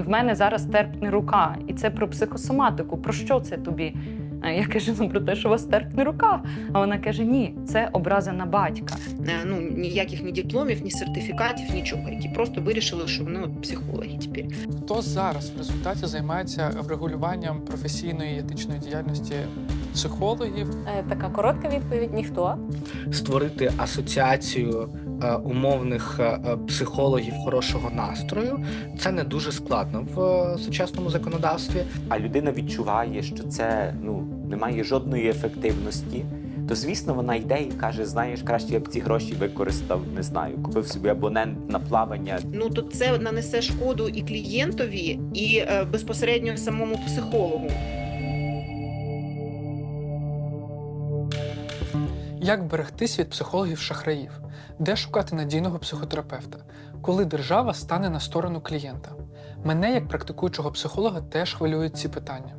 І в мене зараз терпне рука. І це про психосоматику. Про що це тобі? Я кажу, ну про те, що у вас терпне рука. А вона каже: ні, це образа на батька. Е, ну ніяких ні дипломів, ні сертифікатів, нічого, які просто вирішили, що вони от психологи тепер. Хто зараз в результаті займається врегулюванням професійної і етичної діяльності психологів? Е, Така коротка відповідь ніхто. створити асоціацію умовних е, е, психологів хорошого настрою. Це не дуже складно в е, сучасному законодавстві. а людина відчуває, що це ну не має жодної ефективності, то звісно вона йде і каже: знаєш, краще я б ці гроші використав, не знаю, купив собі абонент на плавання. Ну то це нанесе шкоду і клієнтові, і е, безпосередньо самому психологу. Як берегтись від психологів-шахраїв? Де шукати надійного психотерапевта? Коли держава стане на сторону клієнта? Мене, як практикуючого психолога, теж хвилюють ці питання.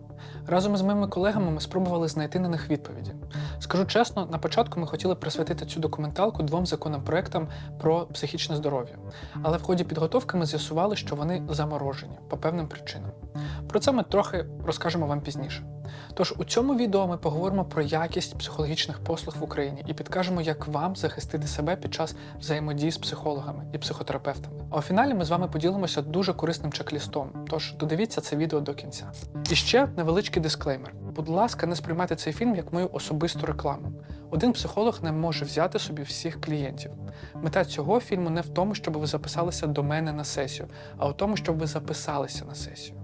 Разом із моїми колегами ми спробували знайти на них відповіді. Скажу чесно, на початку ми хотіли присвятити цю документалку двом законопроектам про психічне здоров'я. Але в ході підготовки ми з'ясували, що вони заморожені по певним причинам. Про це ми трохи розкажемо вам пізніше. Тож у цьому відео ми поговоримо про якість психологічних послуг в Україні і підкажемо, як вам захистити себе під час взаємодії з психологами і психотерапевтами. А у фіналі ми з вами поділимося дуже корисним чек-лістом. Тож додивіться це відео до кінця. І ще невеличкий дисклеймер. Будь ласка, не сприймайте цей фільм як мою особисту рекламу. Один психолог не може взяти собі всіх клієнтів. Мета цього фільму не в тому, щоб ви записалися до мене на сесію, а в тому, щоб ви записалися на сесію.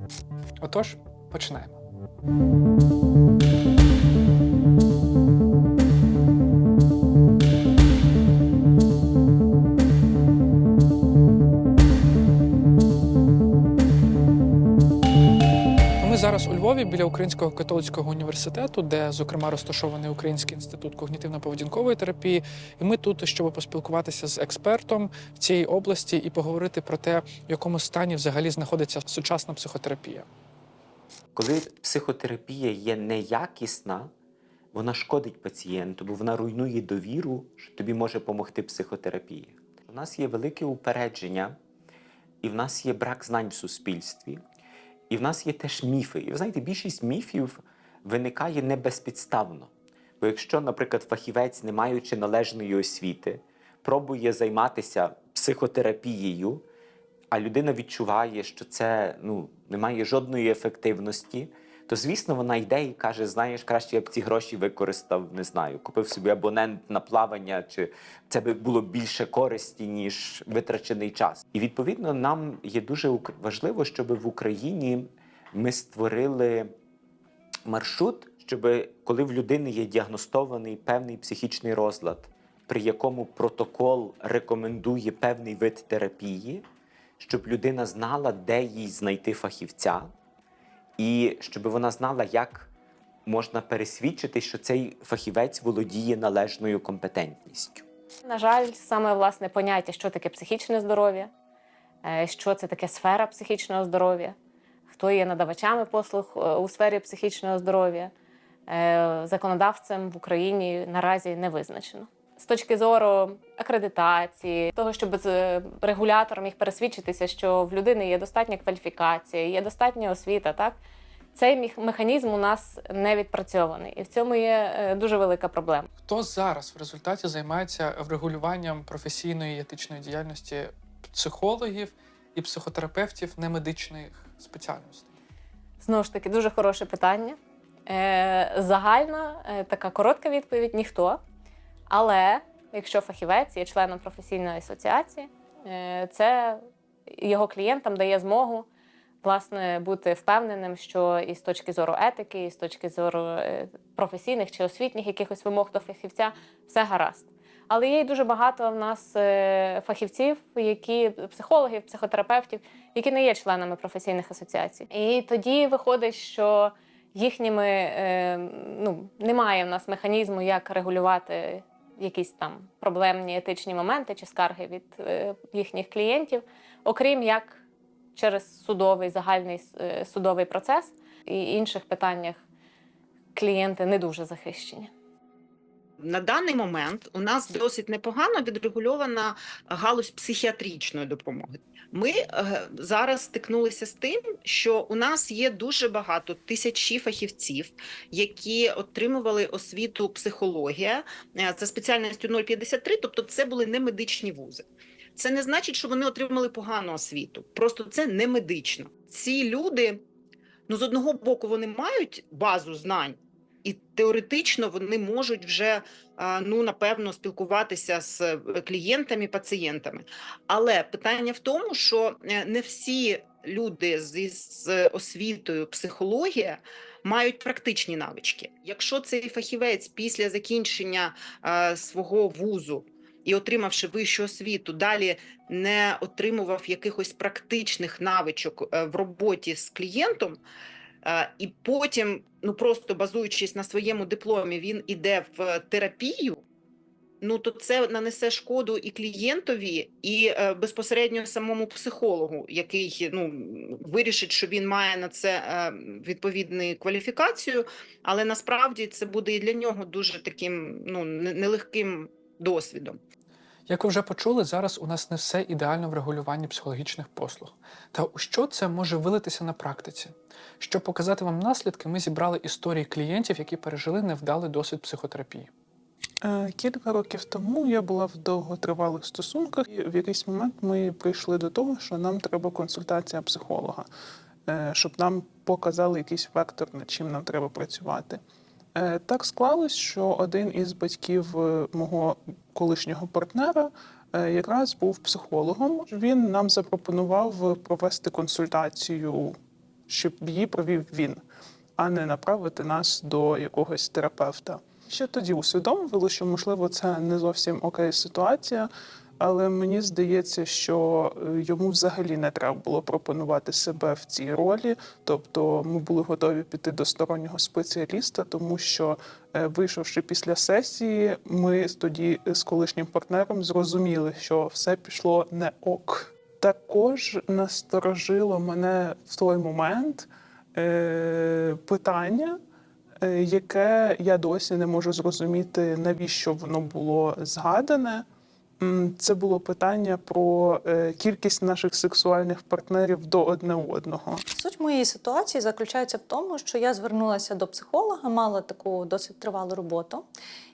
Отож, починаємо. Львові біля Українського католицького університету, де, зокрема, розташований Український інститут когнітивно-поведінкової терапії. І ми тут, щоб поспілкуватися з експертом в цій області і поговорити про те, в якому стані взагалі знаходиться сучасна психотерапія. Коли психотерапія є неякісна, вона шкодить пацієнту, бо вона руйнує довіру, що тобі може допомогти психотерапія. У нас є велике упередження, і в нас є брак знань в суспільстві, і в нас є теж міфи. І ви знаєте, більшість міфів виникає не безпідставно. Бо якщо, наприклад, фахівець, не маючи належної освіти, пробує займатися психотерапією, а людина відчуває, що це ну, не має жодної ефективності, то звісно вона йде і каже: знаєш, краще я б ці гроші використав, не знаю, купив собі абонент на плавання, чи це би було більше користі, ніж витрачений час. І відповідно нам є дуже важливо, щоб в Україні ми створили маршрут, щоб коли в людини є діагностований певний психічний розлад, при якому протокол рекомендує певний вид терапії, щоб людина знала, де їй знайти фахівця, і щоб вона знала, як можна пересвідчити, що цей фахівець володіє належною компетентністю. На жаль, саме власне поняття, що таке психічне здоров'я, е, що це таке сфера психічного здоров'я, хто є надавачами послуг е, у сфері психічного здоров'я, е, законодавцем в Україні наразі не визначено. З точки зору акредитації, того, щоб з регулятором міг пересвідчитися, що в людини є достатня кваліфікація, є достатня освіта, так цей механізм у нас не відпрацьований, і в цьому є е, дуже велика проблема. Хто зараз в результаті займається врегулюванням професійної і етичної діяльності психологів і психотерапевтів немедичних спеціальностей? Знову ж таки, дуже хороше питання. Е, загальна е, така коротка відповідь ніхто. Але якщо фахівець є членом професійної асоціації, е, це його клієнтам дає змогу власне бути впевненим, що і з точки зору етики, і з точки зору е, професійних чи освітніх якихось вимог до фахівця все гаразд. Але є й дуже багато в нас е, фахівців, які психологів, психотерапевтів, які не є членами професійних асоціацій. І тоді виходить, що їхніми ну, немає в нас механізму, як регулювати якісь там проблемні етичні моменти чи скарги від е, їхніх клієнтів, окрім як через судовий загальний е, судовий процес і інших питаннях клієнти не дуже захищені. На даний момент у нас досить непогано відрегульована галузь психіатричної допомоги. Ми е, зараз стикнулися з тим, що у нас є дуже багато тисячі фахівців, які отримували освіту психологія е, за спеціальністю 053, тобто це були не медичні вузи. Це не значить, що вони отримали погану освіту. Просто це не медично. Ці люди, ну з одного боку, вони мають базу знань, і теоретично вони можуть вже ну напевно спілкуватися з е, клієнтами, пацієнтами. Але питання в тому, що е, не всі люди зі з освітою психологія мають практичні навички. Якщо цей фахівець після закінчення е, свого вузу і отримавши вищу освіту, далі не отримував якихось практичних навичок е, в роботі з клієнтом, і потім, ну просто базуючись на своєму дипломі, він іде в терапію. Ну, то це нанесе шкоду і клієнтові, і е, безпосередньо самому психологу, який ну вирішить, що він має на це е, відповідну кваліфікацію, але насправді це буде і для нього дуже таким ну нелегким досвідом. Як ви вже почули, зараз у нас не все ідеально в регулюванні психологічних послуг. Та у що це може вилитися на практиці? Щоб показати вам наслідки, ми зібрали історії клієнтів, які пережили невдалий досвід психотерапії. Е, Кілька років тому я була в довготривалих стосунках, і в якийсь момент ми прийшли до того, що нам треба консультація психолога, е, щоб нам показали якийсь вектор, над чим нам треба працювати. Е, Так склалось, що один із батьків е, мого колишнього партнера е, якраз був психологом. Він нам запропонував провести консультацію, щоб її провів він, а не направити нас до якогось терапевта. Ще тоді усвідомили, що можливо це не зовсім окей ситуація, але мені здається, що е, йому взагалі не треба було пропонувати себе в цій ролі. Тобто ми були готові піти до стороннього спеціаліста, тому що, е, вийшовши після сесії, ми тоді з колишнім партнером зрозуміли, що все пішло не ок. Також насторожило мене в той момент е, питання, е, яке я досі не можу зрозуміти, навіщо воно було згадане. Це було питання про е, кількість наших сексуальних партнерів до одне одного. Суть моєї ситуації заключається в тому, що я звернулася до психолога, мала таку досить тривалу роботу.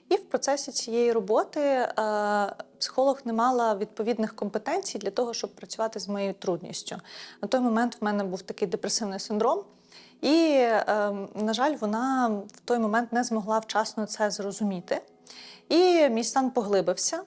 І в процесі цієї роботи е, психолог не мала відповідних компетенцій для того, щоб працювати з моєю трудністю. На той момент в мене був такий депресивний синдром, і, е, на жаль, вона в той момент не змогла вчасно це зрозуміти. І мій стан поглибився.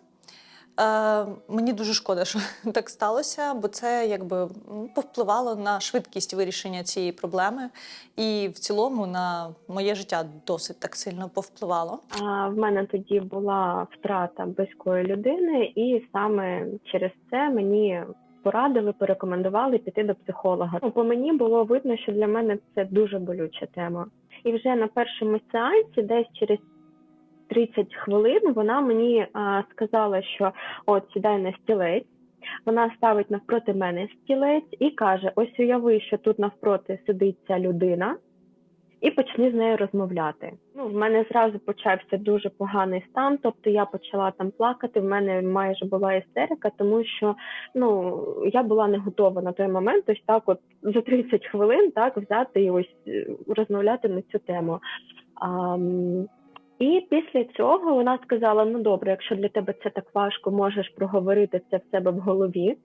Е, мені дуже шкода, що так сталося, бо це якби повпливало на швидкість вирішення цієї проблеми, і в цілому на моє життя досить так сильно повпливало. А в мене тоді була втрата близької людини, і саме через це мені порадили, порекомендували піти до психолога. Ну, по мені було видно, що для мене це дуже болюча тема. І вже на першому сеансі, десь через 30 хвилин, вона мені а, сказала, що от сідай на стілець. Вона ставить навпроти мене стілець і каже: Ось уяви, що тут навпроти сидить ця людина, і почни з нею розмовляти. Ну, в мене зразу почався дуже поганий стан, тобто я почала там плакати. В мене майже була істерика, тому що ну я була не готова на той момент, ось так, от за 30 хвилин, так взяти і ось е, розмовляти на цю тему. А, і після цього вона сказала: ну добре, якщо для тебе це так важко, можеш проговорити це в себе в голові.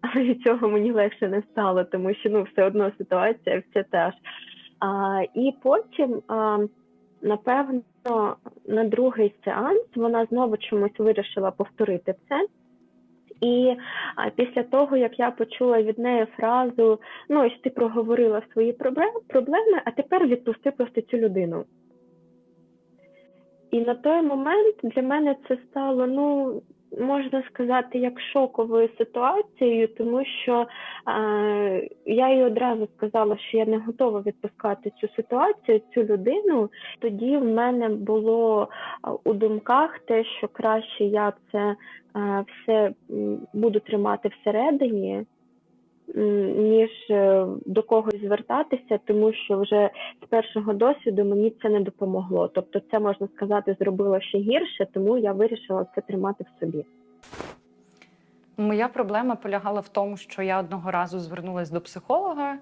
Але від цього мені легше не стало, тому що ну все одно ситуація все теж. А, і потім, а, напевно, на другий сеанс вона знову чомусь вирішила повторити це. І а, після того, як я почула від неї фразу: ну, ось ти проговорила свої проблеми, а тепер відпусти просто цю людину. І на той момент для мене це стало, ну, можна сказати, як шоковою ситуацією, тому що е, я їй одразу сказала, що я не готова відпускати цю ситуацію, цю людину. Тоді в мене було у думках те, що краще я це е, все буду тримати всередині, ніж е, до когось звертатися, тому що вже з першого досвіду мені це не допомогло. Тобто, це можна сказати, зробило ще гірше, тому я вирішила це тримати в собі. Моя проблема полягала в тому, що я одного разу звернулася до психолога,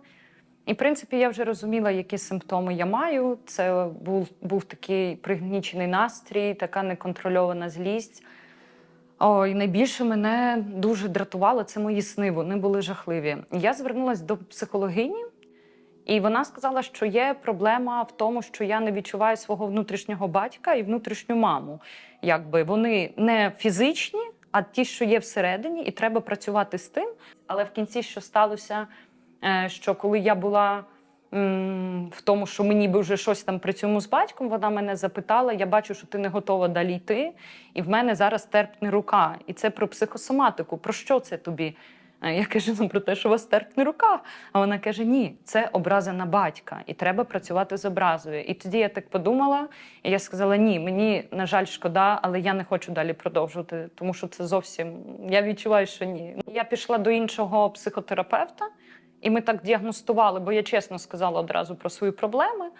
і, в принципі, я вже розуміла, які симптоми я маю. Це був, був такий пригнічений настрій, така неконтрольована злість. Ой, найбільше мене дуже дратувало це мої сни. Вони були жахливі. Я звернулася до психологині, і вона сказала, що є проблема в тому, що я не відчуваю свого внутрішнього батька і внутрішню маму. Якби вони не фізичні, а ті, що є всередині, і треба працювати з тим. Але в кінці, що сталося, е, що коли я була в тому, що мені би вже щось там при цьому з батьком, вона мене запитала: я бачу, що ти не готова далі йти, і в мене зараз терпне рука. І це про психосоматику. Про що це тобі? Я кажу, ну про те, що у вас терпне рука. А вона каже: Ні, це образа на батька, і треба працювати з образою. І тоді я так подумала, і я сказала: ні, мені на жаль, шкода, але я не хочу далі продовжувати, тому що це зовсім я відчуваю, що ні. Я пішла до іншого психотерапевта, і ми так діагностували, бо я чесно сказала одразу про свої проблеми.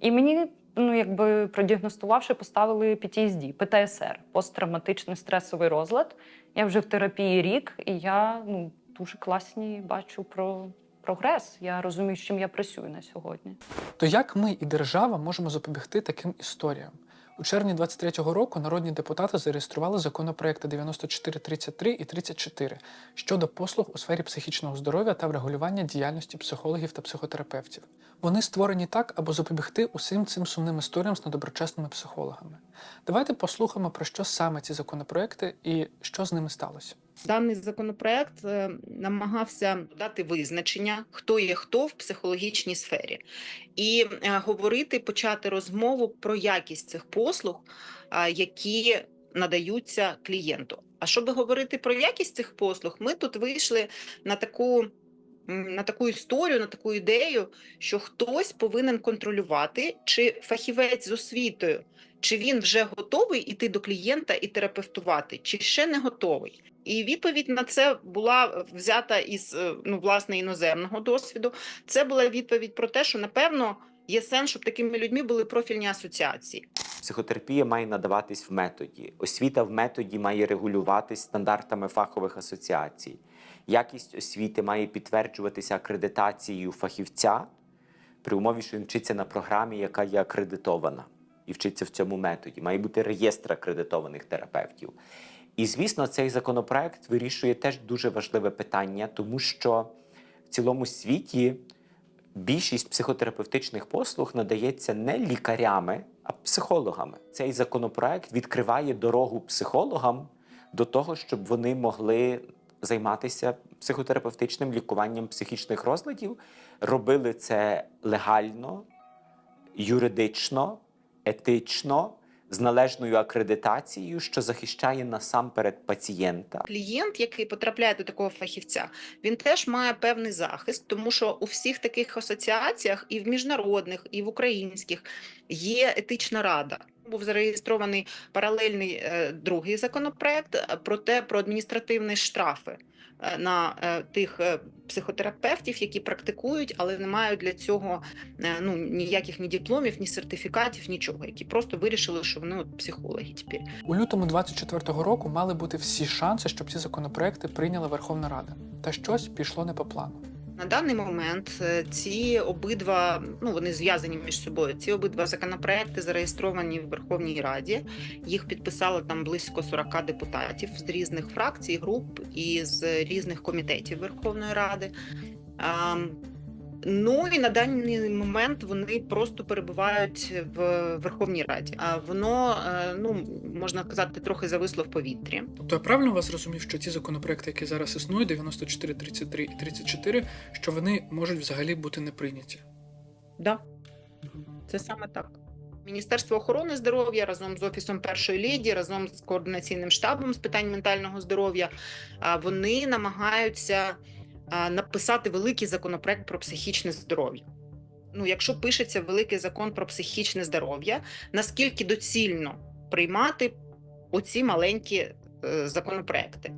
І мені, ну якби продіагностувавши, поставили PTSD, ПТСР, посттравматичний стресовий розлад. Я вже в терапії рік, і я ну дуже класні бачу про прогрес. Я розумію, з чим я працюю на сьогодні. То як ми і держава можемо запобігти таким історіям? У червні 23-го року народні депутати зареєстрували законопроекти 9433 і 34 щодо послуг у сфері психічного здоров'я та врегулювання діяльності психологів та психотерапевтів. Вони створені так, аби запобігти усім цим сумним історіям з недоброчесними психологами. Давайте послухаємо про що саме ці законопроекти і що з ними сталося. Даний законопроект е, намагався дати визначення, хто є хто в психологічній сфері, і е, говорити, почати розмову про якість цих послуг, які надаються клієнту. А щоб говорити про якість цих послуг, ми тут вийшли на таку. На таку історію, на таку ідею, що хтось повинен контролювати, чи фахівець з освітою, чи він вже готовий іти до клієнта і терапевтувати, чи ще не готовий. І відповідь на це була взята із е, ну, власне іноземного досвіду. Це була відповідь про те, що напевно є сенс, щоб такими людьми були профільні асоціації. Психотерапія має надаватись в методі. Освіта в методі має регулюватись стандартами фахових асоціацій. Якість освіти має підтверджуватися акредитацією фахівця при умові, що він вчиться на програмі, яка є акредитована, і вчиться в цьому методі. Має бути реєстр акредитованих терапевтів. І звісно, цей законопроект вирішує теж дуже важливе питання, тому що в цілому світі більшість психотерапевтичних послуг надається не лікарями, а психологами. Цей законопроект відкриває дорогу психологам до того, щоб вони могли займатися психотерапевтичним лікуванням психічних розладів, робили це легально, юридично, етично. З належною акредитацією, що захищає насамперед пацієнта, Клієнт, який потрапляє до такого фахівця, він теж має певний захист, тому що у всіх таких асоціаціях, і в міжнародних, і в українських, є етична рада. Був зареєстрований паралельний е, другий законопроект е, про те про адміністративні штрафи е, на е, тих психотерапевтів, які практикують, але не мають для цього ну ніяких ні дипломів, ні сертифікатів, нічого, які просто вирішили, що вони от психологи тепер. У лютому 24-го року мали бути всі шанси, щоб ці законопроекти прийняла Верховна Рада. Та щось пішло не по плану. На даний момент е, ці обидва ну вони зв'язані між собою. Ці обидва законопроекти зареєстровані в Верховній Раді. Їх підписало там близько 40 депутатів з різних фракцій, груп і з різних комітетів Верховної Ради. Ну і на даний момент вони просто перебувають в Верховній Раді. А воно е, ну можна казати трохи зависло в повітрі. Тобто я правильно вас зрозумів, що ці законопроекти, які зараз існують, 94, 33 і 34, що вони можуть взагалі бути не прийняті. Да, це саме так. Міністерство охорони здоров'я разом з офісом першої леді, разом з координаційним штабом з питань ментального здоров'я, вони намагаються написати великий законопроект про психічне здоров'я. Ну, якщо пишеться великий закон про психічне здоров'я, наскільки доцільно приймати оці маленькі е, законопроекти?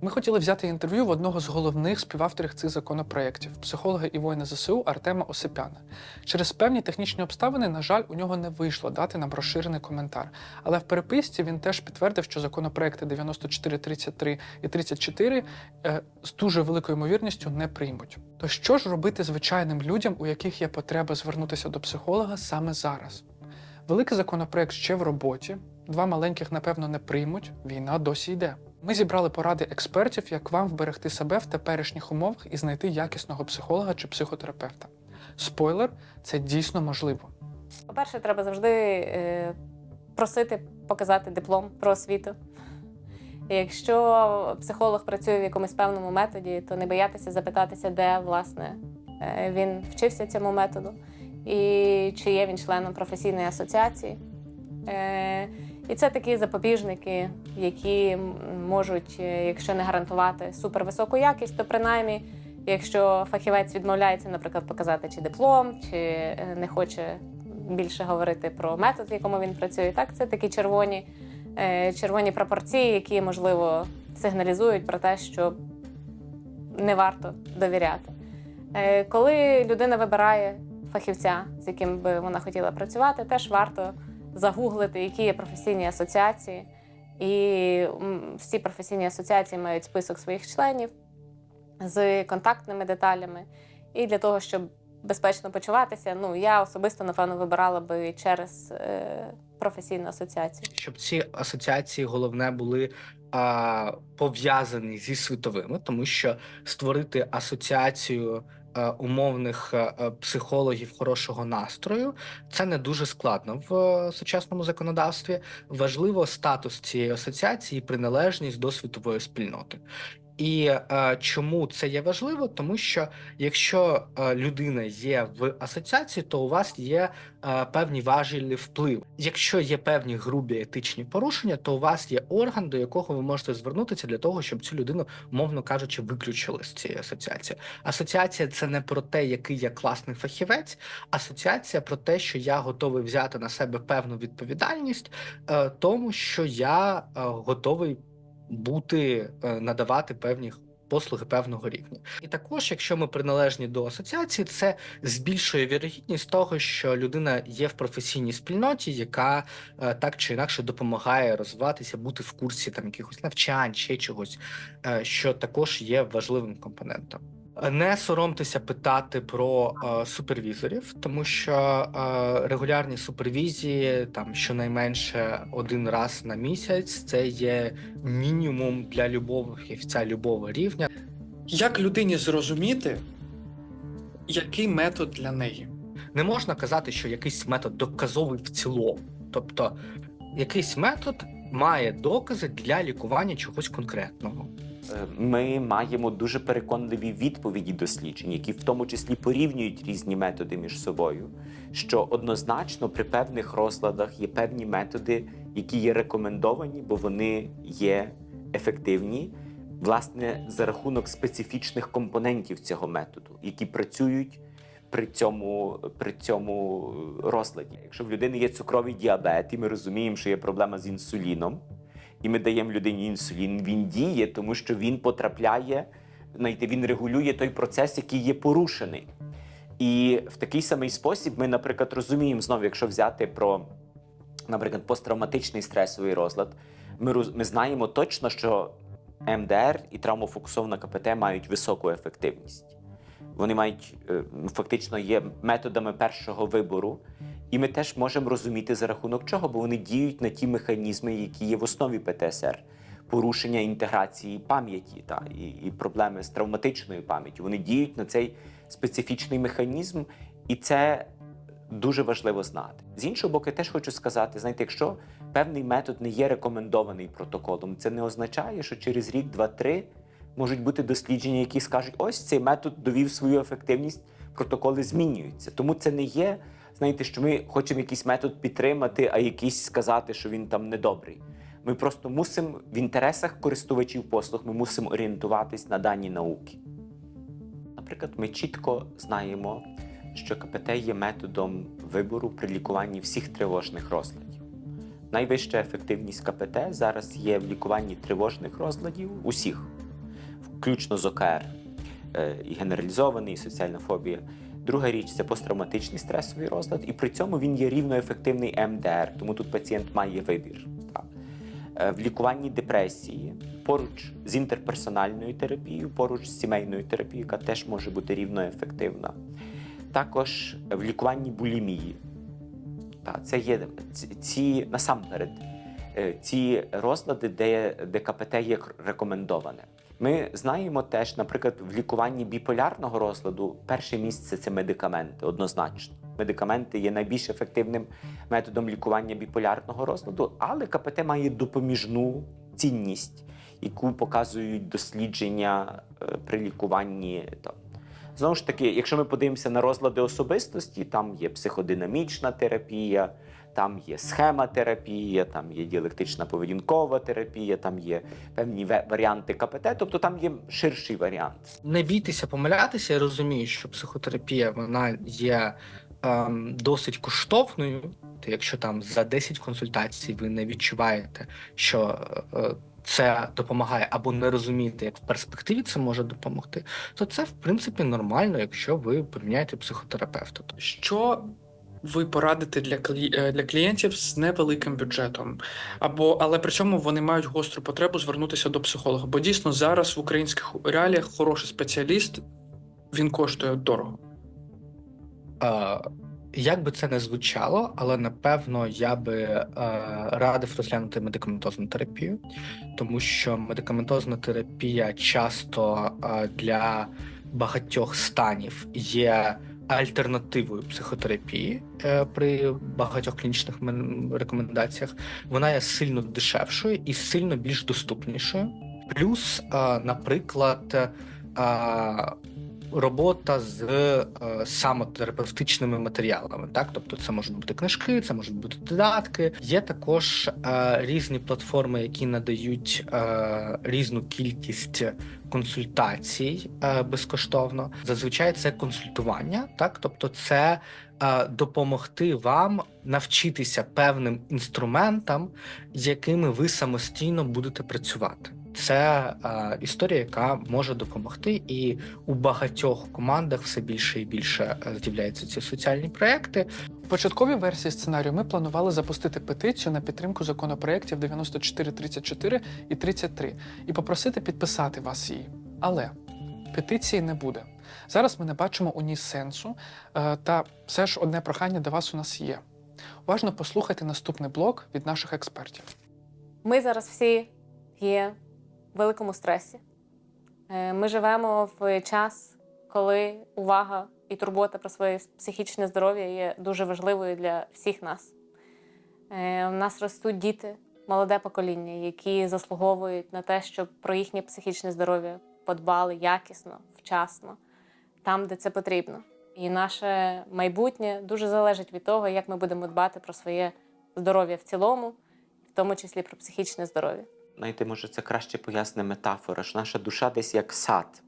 Ми хотіли взяти інтерв'ю в одного з головних співавторів цих законопроєктів психолога і воїна ЗСУ Артема Осипяна. Через певні технічні обставини, на жаль, у нього не вийшло дати нам розширений коментар. Але в переписці він теж підтвердив, що законопроекти 94, 33 і 34 е, з дуже великою ймовірністю не приймуть. То що ж робити звичайним людям, у яких є потреба звернутися до психолога саме зараз? Великий законопроект ще в роботі. Два маленьких, напевно, не приймуть. Війна досі йде. Ми зібрали поради експертів, як вам вберегти себе в теперішніх умовах і знайти якісного психолога чи психотерапевта. Спойлер, це дійсно можливо. По-перше, треба завжди е, просити показати диплом про освіту. Якщо психолог працює в якомусь певному методі, то не боятися запитатися, де власне е, він вчився цьому методу, і чи є він членом професійної асоціації. І це такі запобіжники, які можуть, е, якщо не гарантувати супервисоку якість, то принаймні, якщо фахівець відмовляється, наприклад, показати чи диплом, чи е, не хоче більше говорити про метод, в якому він працює. Так, це такі червоні, е, червоні пропорції, які, можливо, сигналізують про те, що не варто довіряти. Коли людина вибирає фахівця, з яким би вона хотіла працювати, теж варто загуглити, які є професійні асоціації. І всі професійні асоціації мають список своїх членів з контактними деталями. І для того, щоб безпечно почуватися, ну я особисто напевно вибирала би через е, професійну асоціацію. щоб ці асоціації головне були а, пов'язані зі світовими, тому що створити асоціацію умовних а, а, психологів хорошого настрою це не дуже складно в сучасному законодавстві. Важливо статус цієї асоціації, і приналежність до світової спільноти. І е, чому це є важливо? Тому що якщо е, людина є в асоціації, то у вас є е, певні важелі впливу. Якщо є певні грубі етичні порушення, то у вас є орган, до якого ви можете звернутися для того, щоб цю людину, мовно кажучи, виключили з цієї асоціації. Асоціація це не про те, який я класний фахівець. Асоціація про те, що я готовий взяти на себе певну відповідальність, е, тому що я е, готовий бути е, надавати певні послуги певного рівня. І також, якщо ми приналежні до асоціації, це збільшує вірогідність того, що людина є в професійній спільноті, яка е, так чи інакше допомагає розвиватися, бути в курсі там якихось навчань, ще чогось, е, що також є важливим компонентом. Не соромтеся питати про е, супервізорів, тому що е, регулярні супервізії, там щонайменше один раз на місяць, це є мінімум для любого фахівця любого рівня. Як людині зрозуміти, який метод для неї? Не можна казати, що якийсь метод доказовий в цілому. Тобто, якийсь метод має докази для лікування чогось конкретного. Е, Ми маємо дуже переконливі відповіді досліджень, які в тому числі порівнюють різні методи між собою. Що однозначно при певних розладах є певні методи, які є рекомендовані, бо вони є ефективні, власне, за рахунок специфічних компонентів цього методу, які працюють при цьому, при цьому розладі. Якщо в людини є цукровий діабет, і ми розуміємо, що є проблема з інсуліном, і ми даємо людині інсулін, він діє, тому що він потрапляє, знаєте, він регулює той процес, який є порушений. І в такий самий спосіб ми, наприклад, розуміємо знову, якщо взяти про, наприклад, посттравматичний стресовий розлад, ми, роз- ми знаємо точно, що МДР і травмофокусована КПТ мають високу ефективність. Вони мають е, ну, фактично є методами першого вибору, і ми теж можемо розуміти за рахунок чого, бо вони діють на ті механізми, які є в основі ПТСР. Порушення інтеграції пам'яті та і, і проблеми з травматичною пам'яттю. Вони діють на цей специфічний механізм, і це дуже важливо знати. З іншого боку, я теж хочу сказати: знаєте, якщо певний метод не є рекомендований протоколом, це не означає, що через рік, два-три можуть бути дослідження, які скажуть, ось цей метод довів свою ефективність, протоколи змінюються. Тому це не є, знаєте, що ми хочемо якийсь метод підтримати, а якийсь сказати, що він там недобрий. Ми просто мусимо в інтересах користувачів послуг, ми мусимо орієнтуватись на дані науки. Наприклад, ми чітко знаємо, що КПТ є методом вибору при лікуванні всіх тривожних розладів. Найвища ефективність КПТ зараз є в лікуванні тривожних розладів усіх. включно з ОКР, е, і генералізований, і соціальна фобія. Друга річ це посттравматичний стресовий розлад, і при цьому він є рівноефективний МДР, тому тут пацієнт має вибір. Так. Е, В лікуванні депресії поруч з інтерперсональною терапією, поруч з сімейною терапією, яка теж може бути рівноефективна. Також в лікуванні булімії. Та, це є ці, насамперед е, ці розлади, де, де КПТ є рекомендоване. Ми знаємо теж, наприклад, в лікуванні біполярного розладу перше місце це медикаменти, однозначно. Медикаменти є найбільш ефективним методом лікування біполярного розладу, але КПТ має допоміжну цінність, яку показують дослідження е, при лікуванні. То. Знову ж таки, якщо ми подивимося на розлади особистості, там є психодинамічна терапія, там є схемотерапія, там є діалектична поведінкова терапія, там є певні варіанти КПТ, тобто там є ширший варіант. Не бійтеся помилятися. Я розумію, що психотерапія вона є ем, досить коштовною. То якщо там за 10 консультацій ви не відчуваєте, що е, це допомагає, або не розумієте, як в перспективі це може допомогти, то це в принципі нормально, якщо ви поміняєте психотерапевта. Що ви порадите для е, для клієнтів з невеликим бюджетом, або але при цьому вони мають гостру потребу звернутися до психолога? Бо дійсно зараз в українських реаліях хороший спеціаліст він коштує дорого. Е, Як би це не звучало, але напевно я би е, радив розглянути медикаментозну терапію, тому що медикаментозна терапія часто е, для багатьох станів є альтернативою психотерапії е, при багатьох клінічних мен- рекомендаціях. Вона є сильно дешевшою і сильно більш доступнішою. Плюс, наприклад, робота з е, самотерапевтичними матеріалами. Так, тобто це можуть бути книжки, це можуть бути додатки. Є також е, різні платформи, які надають е, різну кількість консультацій е, безкоштовно. Зазвичай це консультування, так, тобто це е, допомогти вам навчитися певним інструментам, з якими ви самостійно будете працювати. Це е, історія, яка може допомогти, і у багатьох командах все більше і більше е, з'являються ці соціальні проекти. У початковій версії сценарію ми планували запустити петицію на підтримку законопроєктів 9434 і 33 і попросити підписати вас її. Але петиції не буде. Зараз ми не бачимо у ній сенсу, е, та все ж одне прохання до вас у нас є. Уважно послухайте наступний блок від наших експертів. Ми зараз всі є великому стресі. Е, Ми живемо в час, коли увага і турбота про своє психічне здоров'я є дуже важливою для всіх нас. Е, У нас ростуть діти, молоде покоління, які заслуговують на те, щоб про їхнє психічне здоров'я подбали якісно, вчасно, там, де це потрібно. І наше майбутнє дуже залежить від того, як ми будемо дбати про своє здоров'я в цілому, в тому числі про психічне здоров'я. Знаєте, може, це краще поясне метафора, що наша душа десь як сад.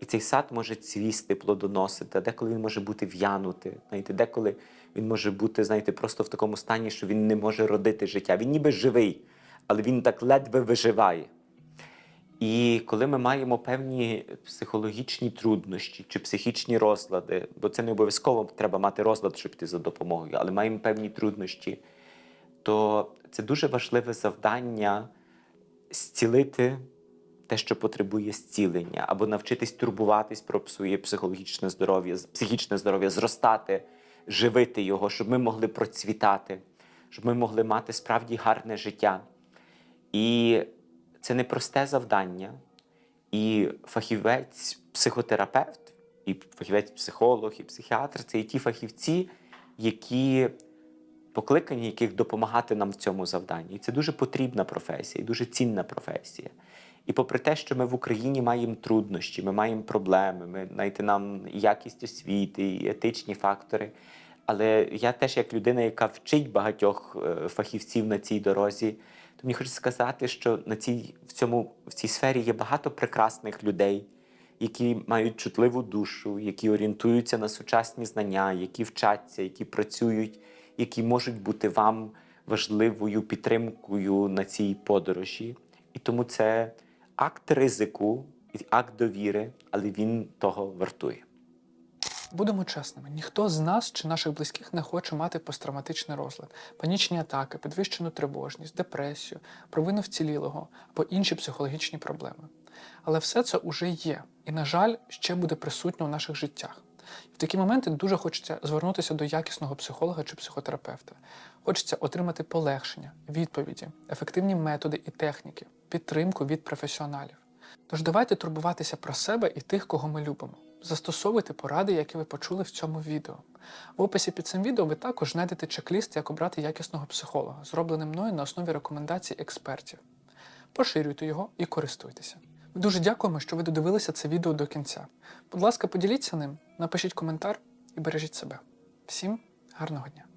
І цей сад може цвісти, плодоносити, а деколи він може бути в'янути. Знаєте, деколи він може бути, знаєте, просто в такому стані, що він не може родити життя. Він ніби живий, але він так ледве виживає. І коли ми маємо певні психологічні труднощі чи психічні розлади, бо це не обов'язково треба мати розлад, щоб йти за допомогою, але маємо певні труднощі, то це дуже важливе завдання зцілити те, що потребує зцілення, або навчитись турбуватись про своє психологічне здоров'я, психічне здоров'я, зростати, живити його, щоб ми могли процвітати, щоб ми могли мати справді гарне життя. І це непросте завдання. І фахівець, психотерапевт, і фахівець психолог, і психіатр це і ті фахівці, які покликані, яких допомагати нам в цьому завданні. І це дуже потрібна професія, і дуже цінна професія. І попри те, що ми в Україні маємо труднощі, ми маємо проблеми, ми знаєте, нам якість освіти, і етичні фактори. Але я теж, як людина, яка вчить багатьох е, фахівців на цій дорозі, то мені хочеться сказати, що на цій, в, цьому, в цій сфері є багато прекрасних людей, які мають чутливу душу, які орієнтуються на сучасні знання, які вчаться, які працюють, які можуть бути вам важливою підтримкою на цій подорожі. І тому це акт ризику, акт довіри, але він того вартує. Будемо чесними, ніхто з нас чи наших близьких не хоче мати посттравматичний розлад, панічні атаки, підвищену тривожність, депресію, провину вцілілого або інші психологічні проблеми. Але все це уже є, і, на жаль, ще буде присутньо у наших життях. Такі моменти дуже хочеться звернутися до якісного психолога чи психотерапевта. Хочеться отримати полегшення, відповіді, ефективні методи і техніки, підтримку від професіоналів. Тож давайте турбуватися про себе і тих, кого ми любимо. Застосовуйте поради, які ви почули в цьому відео. В описі під цим відео ви також знайдете чек-ліст, як обрати якісного психолога, зроблений мною на основі рекомендацій експертів. Поширюйте його і користуйтеся. Дуже дякуємо, що ви додивилися це відео до кінця. Будь ласка, поділіться ним, напишіть коментар і бережіть себе. Всім гарного дня!